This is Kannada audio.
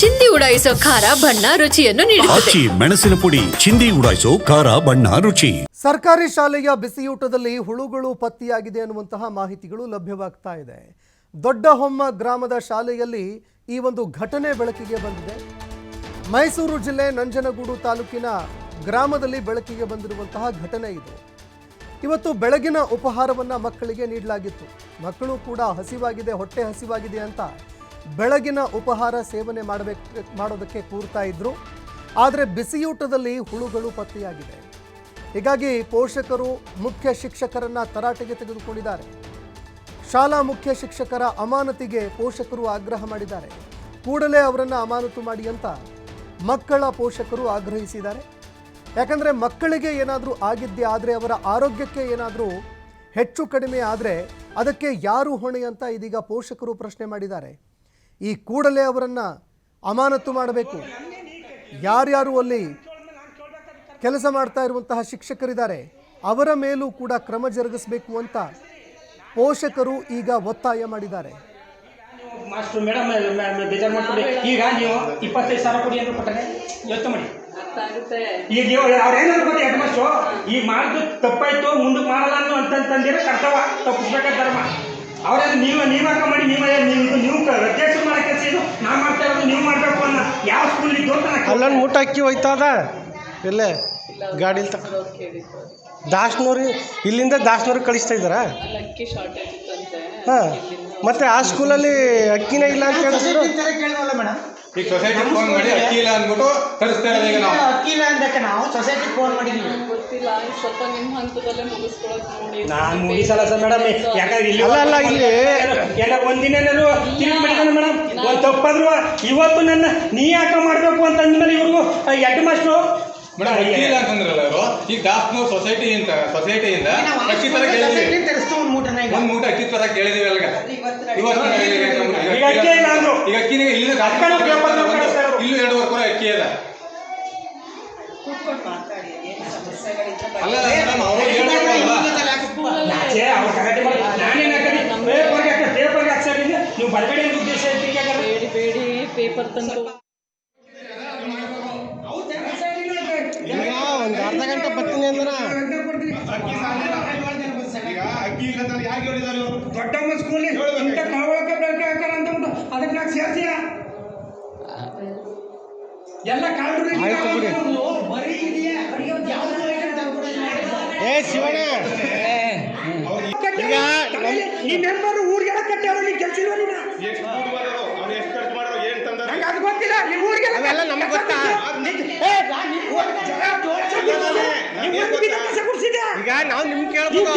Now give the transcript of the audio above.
ಚಿಂದಿ ಉಡಾಯಿಸೋ ಖಾರ ಬಣ್ಣ ರುಚಿಯನ್ನು ನೀಡುತ್ತದೆ. ಆಚಿ ಮೆಣಸಿನ ಪುಡಿ ಚಿಂದಿ ಉಡಾಯಿಸೋ ಖಾರ ಬಣ್ಣ ರುಚಿ. ಸರ್ಕಾರಿ ಶಾಲೆಯ ಬಿಸಿಯೂಟದಲ್ಲಿ ಹುಳುಗಳು ಪತ್ತೆಯಾಗಿದೆ ಅನ್ನುವಂತಹ ಮಾಹಿತಿಗಳು ಲಭ್ಯವಾಗ್ತಾ ಇದೆ. ದೊಡ್ಡ ಹೊಮ್ಮ ಗ್ರಾಮದ ಶಾಲೆಯಲ್ಲಿ ಈ ಒಂದು ಘಟನೆ ಬೆಳಕಿಗೆ ಬಂದಿದೆ. ಮೈಸೂರು ಜಿಲ್ಲೆ ನಂಜನಗೂಡು ತಾಲೂಕಿನ ಗ್ರಾಮದಲ್ಲಿ ಬೆಳಕಿಗೆ ಬಂದಿರುವಂತಹ ಘಟನೆ ಇದು. ಇವತ್ತು ಬೆಳಗಿನ ಉಪಹಾರವನ್ನು ಮಕ್ಕಳಿಗೆ ನೀಡಲಾಗಿತ್ತು. ಮಕ್ಕಳು ಕೂಡ ಹಸಿವಾಗಿದೆ ಹೊಟ್ಟೆ ಹಸಿವಾಗಿದೆ ಅಂತ ಬೆಳಗಿನ ಉಪಹಾರ ಸೇವನೆ ಮಾಡಬೇಕು, ಮಾಡೋದಕ್ಕೆ ಕೂರ್ತಾ ಇದ್ರು. ಆದರೆ ಬಿಸಿಯೂಟದಲ್ಲಿ ಹುಳುಗಳು ಪತ್ತೆಯಾಗಿದೆ. ಹೀಗಾಗಿ ಪೋಷಕರು ಮುಖ್ಯ ಶಿಕ್ಷಕರನ್ನ ತರಾಟೆಗೆ ತೆಗೆದುಕೊಂಡಿದ್ದಾರೆ. ಶಾಲಾ ಮುಖ್ಯ ಶಿಕ್ಷಕರ ಅಮಾನತಿಗೆ ಪೋಷಕರು ಆಗ್ರಹ ಮಾಡಿದ್ದಾರೆ. ಕೂಡಲೇ ಅವರನ್ನು ಅಮಾನತು ಮಾಡಿ ಅಂತ ಮಕ್ಕಳ ಪೋಷಕರು ಆಗ್ರಹಿಸಿದ್ದಾರೆ. ಯಾಕಂದರೆ ಮಕ್ಕಳಿಗೆ ಏನಾದರೂ ಆಗಿದ್ದೆ ಆದರೆ, ಅವರ ಆರೋಗ್ಯಕ್ಕೆ ಏನಾದರೂ ಹೆಚ್ಚು ಕಡಿಮೆ ಆದರೆ ಅದಕ್ಕೆ ಯಾರು ಹೊಣೆ ಅಂತ ಇದೀಗ ಪೋಷಕರು ಪ್ರಶ್ನೆ ಮಾಡಿದ್ದಾರೆ. ಈ ಕೂಡಲೇ ಅವರನ್ನು ಅಮಾನತು ಮಾಡಬೇಕು. ಯಾರ್ಯಾರು ಅಲ್ಲಿ ಕೆಲಸ ಮಾಡ್ತಾ ಇರುವಂತಹ ಶಿಕ್ಷಕರಿದ್ದಾರೆ ಅವರ ಮೇಲೂ ಕೂಡ ಕ್ರಮ ಜರುಗಿಸಬೇಕು ಅಂತ ಪೋಷಕರು ಈಗ ಒತ್ತಾಯ ಮಾಡಿದ್ದಾರೆ. ಮಾಸ್ಟರ್ ಮೇಡಮ್ ಬೇಜಾರು ಮಾಡ್ಕೊಡಿ ಈಗ ನೀವು ಇಪ್ಪತ್ತೈದು ಸಾವಿರ ಕೊಡಿ ಅಂತ ಕೊಟ್ಟಾರೆ ಯೋಚನೆ ಮಾಡಿ. ಈಗ ನೀವು ಅವ್ರು ಏನಾದ್ರು ಕೊಡಿ ಹೆಡ್ ಮಾಸ್ಟ್ರು ಈಗ ಮಾಡಿದ್ದು ತಪ್ಪಾಯ್ತು ಮುಂದಕ್ಕೆ ಮಾಡಲ್ಲ ಅಂತ ಅಂತಂತಂದಿರೋ ಕರ್ತವ್ಯ. ತಪ್ಪಿಸ್ಬೇಕಾಗ್ತಾರಮ್ಮ ಅವ್ರೇನು ನೀವು ನೀವು ನೇಮಕ ಮಾಡಿ ನೀವು ನೀವು ನೀವು ಅಧ್ಯಕ್ಷ ಮಾಡೋ ಕೆಲಸ ಇದು? ನಾ ಮಾಡ್ತಾ ಇರೋದು ನೀವು ಮಾಡಬೇಕು ಅನ್ನೋ ಯಾವ ಸ್ಕೂಲ್ ಇದ್ದು ಅಂತ ನಾನು ಅಲ್ಲೊಂದು ಮೂಟ ಅಕ್ಕಿ ಹೋಯ್ತದ? ಇಲ್ಲೇ ಗಾಡಿಲಿ ತಕ ದಾಸ್ನೂರು ಇಲ್ಲಿಂದ ದಾಸ್ನೂರಿಗೆ ಕಳಿಸ್ತಾ ಇದ್ದಾರಾ? ಅಕ್ಕಿ ಶಾರ್ಟೇಜ್ ಇತ್ತಂತೆ. ಹಾಂ ಮತ್ತೆ ಆ ಸ್ಕೂಲಲ್ಲಿ ಅಕ್ಕಿನೇ ಇಲ್ಲ ಅಂತ ಹೇಳಿದ್ರು ಈಗ ಸೊಸೈಟಿ ಫೋನ್ ಮಾಡಿ ಅಕ್ಕಿ ಇಲ್ಲ ಅಂದ್ಬಿಟ್ಟು ತರಿಸ್ತಾ ಇರೋದು ಈಗ ನಾವು ಅಕ್ಕಿಲ್ಲ ಅಂದಕ್ಕೆ ನಾವು ಸೊಸೈಟಿ ಫೋನ್ ಮಾಡಿದ್ವಿ ಗೊತ್ತಿಲ್ಲ ಸ್ವಲ್ಪ ನಿಮ್ಮ ಹಂತದಲ್ಲೇ ಮುಗಿಸ್ಕೊಳಕ್ ನೋಡಿ. ನಾನು ಮುಗಿಸಲ್ಲ ಸರ್ ಮೇಡಮ್ ಯಾಕಂದ್ರೆ ಇಲ್ಲಿ ಅಲ್ಲ, ಅಲ್ಲ, ಇಲ್ಲಿ- ಎಲ್ಲ ಒಂದಿನ ತಿರುಗಿ ಮಾಡಿದಾನೆ ಮೇಡಮ್ ಒಂದು ತಪ್ಪಾದ್ರು ಇವತ್ತು ನನ್ನ ನೀ ಯಾಕೆ ಮಾಡಬೇಕು ಅಂತ ಅಂದ್ಮೇಲೆ ಇವ್ರಿಗೂ ಹೆಡ್ ಮಾಸ್ಟ್ರು ಮೇಡಮ್ ಅಕ್ಕಿ ಇಲ್ಲ ಅಂತಂದ್ರಲ್ಲ ಅವರು ಈಗ ದಾಸ್ನೂರ್ ಸೊಸೈಟಿ ಅಂತ ಸೊಸೈಟಿಯಿಂದ ಅಕ್ಕಿ ತರ ಕೇಳಿದ್ವಿ ಒಂದ್ ಮೂಟ ಅಕ್ಕಿ ತರ ಕೇಳಿದೀವಿ ಅಲ್ಗ ಇವತ್ತು ಈಗ ಅಕ್ಕಿ ಇಲ್ಲ ಅಂದ್ರು. ಈಗ ಅಕ್ಕಿನ ಇಲ್ಲಿ ಇಲ್ಲಿ ಇಲ್ಲೂ ಎರಡುವರೆ ಕೂಡ ಅಕ್ಕಿ ಅದ ಅಲ್ಲ ಮೇಡಮ್ ಅವರು ನೀವು ಬರಬೇಡಿ ಅಂತ ಉದ್ದೇಶ ಐತಿ ಯಾಕಂದ್ರೆ ಬೇಡಿ ಬೇಡಿ ಪೇಪರ್ ತಂದು ಒಂದು ಅರ್ಧ ಗಂಟೆ ಬರ್ತೀನಿ ಅಂದ್ರೆ ದೊಡ್ಡಮ್ಮ ಸ್ಕೂಲ್ ಏ ಶಿವಣ್ಣ. ಈಗ ಈ ಮೆಂಬರ್ ಊರಿಗೆಲ್ಲ ಕಟ್ಟ್ಯಾವ ನೀ ಕೆಲಸ ಇಲ್ವ ನೀನು? ನಂಗೆ ಅದು ಗೊತ್ತಿಲ್ಲ ನೀವು ಊರಿಗೆಲ್ಲ ಅವೆಲ್ಲ ನಮಗೆ ಗೊತ್ತಾ? ಈಗ ನಾವು ನಿಮ್ಗೆ ಕೇಳ್ಬೋದು